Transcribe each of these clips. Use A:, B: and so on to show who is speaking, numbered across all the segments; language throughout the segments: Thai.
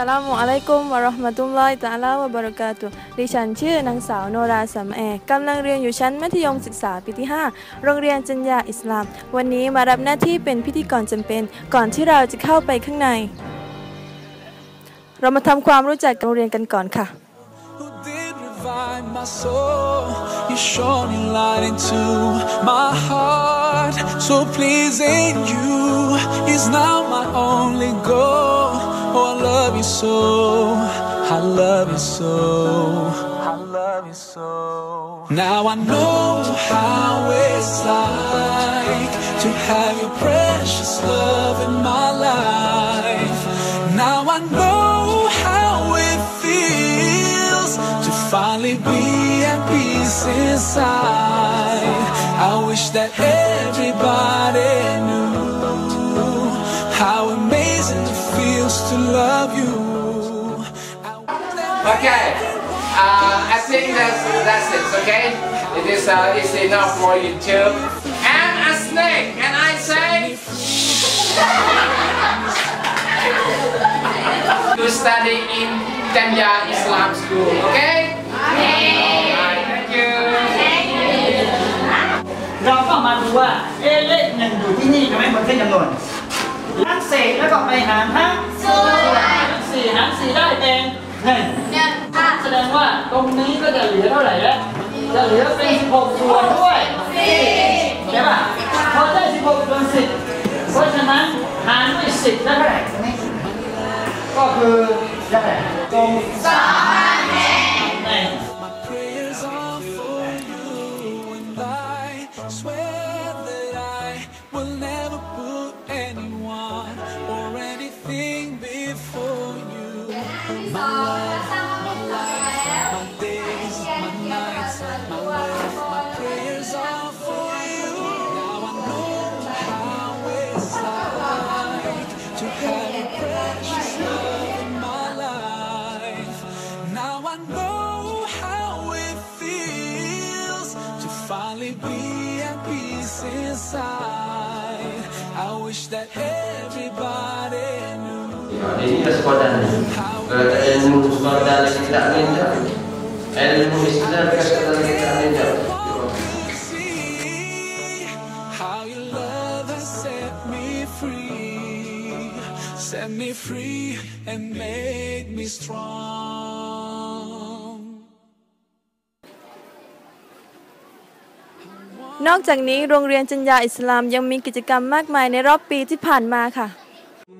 A: สลามุอะลัยกุมวะราะห์มะตุลลอฮิตะอาลาวะบะเราะกาตุดิฉันชื่อนางสาวโนราสำแอกำลังเรียนอยู่ชั้นมัธยมศึกษาปีที่ 5 โรงเรียนจัญญาอิสลาม วันนี้มารับหน้าที่เป็นพิธีกรจำเป็น ก่อนที่เราจะเข้าไปข้างใน เรามาทำความรู้จักโรงเรียนกันก่อนค่ะ
B: my soul. You shone your light into my heart. So pleasing you is now my only goal. Oh, I love you so. I love you so. I love you so. Now I know how it's like to have your precious love in my life. Now I know how it feels to finally be at peace inside. I wish that everybody knew to love you.
C: Okay, uh, I think that's that's it. Okay, it is uh, it's enough for you too. I'm a snake, and I say to study in Janja Islam School. Okay? Alright, thank you.
D: เราก็มาดูว่า เอะเลขหนึ่งอยู่ที่นี่ใช่ไหมบนเส้นจำนวนทั้ง เศษแล้วก็ไปหารทั้งส่วนทั้งสี่หารสี่ได้เป็นหนึ่งแสดงว่าตรงนี้ก็จะเหลือเท่าไหร่แล้วจะเหลือเป็น16ส่วนด้วยใช่ป่ะพอได้16ส่วน10เพราะฉะนั้นหารด้วย10ได้เท่าไหร่ตรงนี้ก็คือได้เท่าไหร่ตรงสอง
B: could peace inside. I wish that everybody knew.
E: Jadi kita sepadan. Kata ilmu sepadan lagi tak. Ilmu
B: istilah kita sepadan lagi. Set me free and made me strong.
A: นอกจากนี้โรงเรียนจัญญาอิสลามยังมีกิจกรรมมากมายในรอบปีที่ผ่านมาค่ะ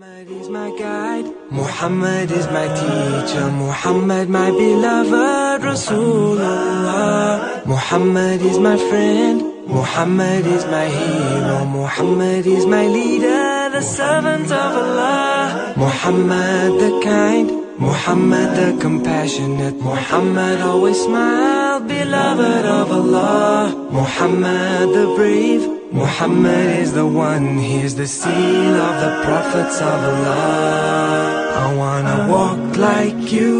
F: Muhammad is my guide, Muhammad is my teacher, Muhammad my beloved Rasulullah. Muhammad is my friend, Muhammad is my hero, Muhammad is my leader, the servant of Allah. Muhammad the kind, Muhammad the compassionate, Muhammad always smile, beloved of Allah. Muhammad the brave, Muhammad is the one, he's the seal of the prophets of Allah. I wanna walk like you,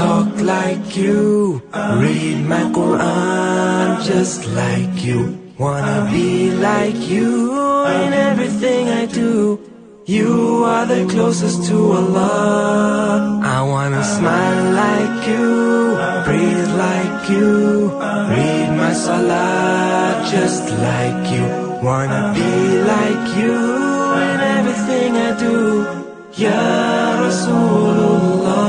F: talk like you, read my Quran just like you. Wanna be like you in do. You are the closest to Allah. I wanna smile like you, breathe like you, read my salah just like you. Wanna be like you in everything I do. Ya Rasulullah.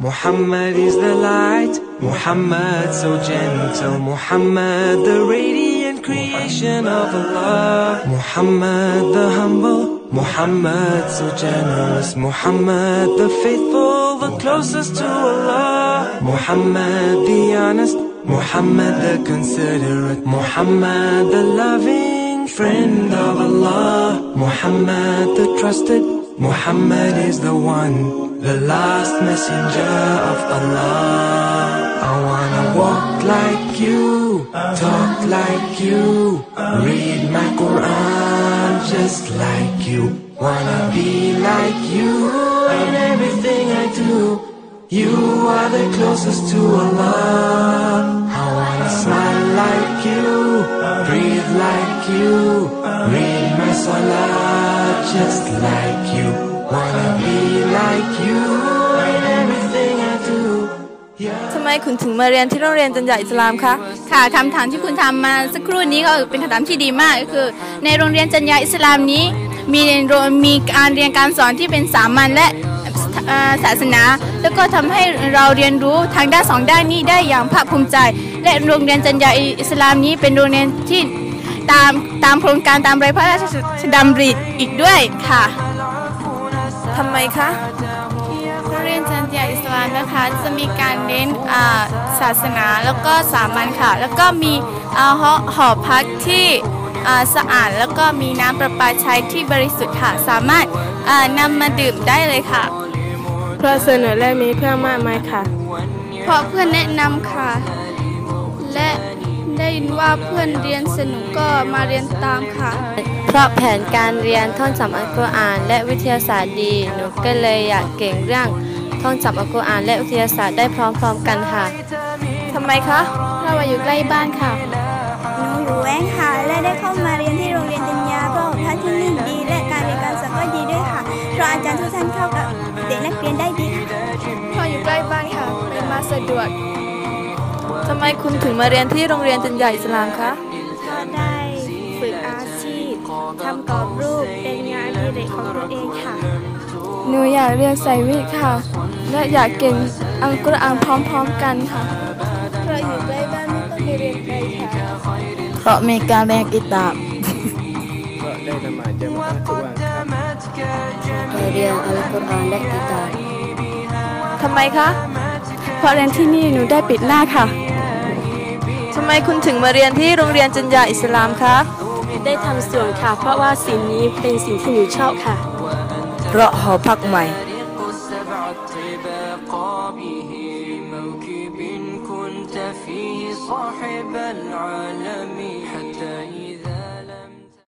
F: Muhammad is the light, Muhammad so gentle, Muhammad the radiant of Allah, Muhammad the humble, Muhammad so generous, Muhammad the faithful, the closest to Allah, Muhammad the honest, Muhammad the considerate, Muhammad the loving friend of Allah, Muhammad the trusted, Muhammad is the one, the last messenger of Allah. I wanna walk like you, talk like you, read my Quran just like you. Wanna be like you in everything I do. You are the closest to Allah. I wanna smile like you, breathe like you, read my salah just like you. Wanna be like you
A: ทำไมคุณถึงมาเรียนที่โรงเรียนจัญญาอิสลามคะ
G: ค่ะคำถามที่คุณทำมาสักครู่นี้ก็เป็นคำถามที่ดีมากก็คือ ในโรงเรียนจัญญาอิสลามนี้ มีโรงมีการเรียนการสอนที่เป็นสามัญและเอ่อศาสนา แล้วก็ทำให้เราเรียนรู้ทางด้านสองด้านนี้ได้อย่างภาคภูมิใจ และโรงเรียนจัญญาอิสลามนี้เป็นโรงเรียนที่ตามตามโครงการตามรายพระราชดำริอีกด้วยค่ะ
A: ทำไมคะ
G: โรง เรียนจันทยาอิสลามนะคะ จะมีการเน้นอ่าศาสนาแล้วก็สามัญค่ะ แล้วก็มีอ่าหอหอพักที่อ่าสะอาดแล้วก็มีน้ำประปาใช้ที่บริสุทธิ์ค่ะ สามารถอ่านำมาดื่มได้เลยค่ะ
A: เพื่อเสนอและมีเพื่อมากมายค่ะ
G: เพราะเพื่อนแนะนำค่ะ และ ได้ยินว่าเพื่อนเรียนสนุกก็มาเรียนตามค่ะ
H: เพราะแผนการเรียนท่องจำอัลกุรอานและวิทยาศาสตร์ดี หนูก็เลยอยากเก่งเรื่องท่องจำอัลกุรอานและวิทยาศาสตร์ได้พร้อมๆกันค่ะ
A: ทำไมคะ
G: เพราะว่าอยู่ใกล้บ้านค่ะ
I: หนูอยู่แว้งค่ะและได้เข้ามาเรียนที่โรงเรียนจัญญาเพราะท่านที่นี่ดี และการเรียนการสอนก็ดีด้วยค่ะ เพราะอาจารย์ทุกท่านเข้ากับเด็กนักเรียนได้ดีค่ะ
G: เพราะอยู่ใกล้บ้านค่ะไปมาสะดวก
A: ทำไมคุณถึงมาเรียนที่โรงเรียนจัญญาอิสลามคะ
I: ก็ได้ฝึกอาชีพทำกรอบรูปเป็นงานอดิเรกของตัวเองค่ะ
G: หนูอยากเรียนไซวิทย์ค่ะ และอยากเก่งอัลกุรอานพร้อมๆกันค่ะ
I: เพราะอยู่ใกล้บ้านไม่ต้องไปเรียนไกลค่ะ
G: เพราะมีการเรียนกิตาบ
H: เรียนอัลกุรอานและกิตาบ
A: ทำไมคะ
G: เพราะเรียนที่นี่หนูได้ปิดหน้าค่ะ
A: ทำไมคุณถึงมาเรียนที่โรงเรียนจัญญาอิสลามคะ
H: ได้ทำส่วนค่ะ เพราะว่าสิ่งนี้เป็นสิ่งที่หนูชอบค่ะ
A: เพราะหอพักใหม่
F: موكب كنت فيه صاحب العالم حتى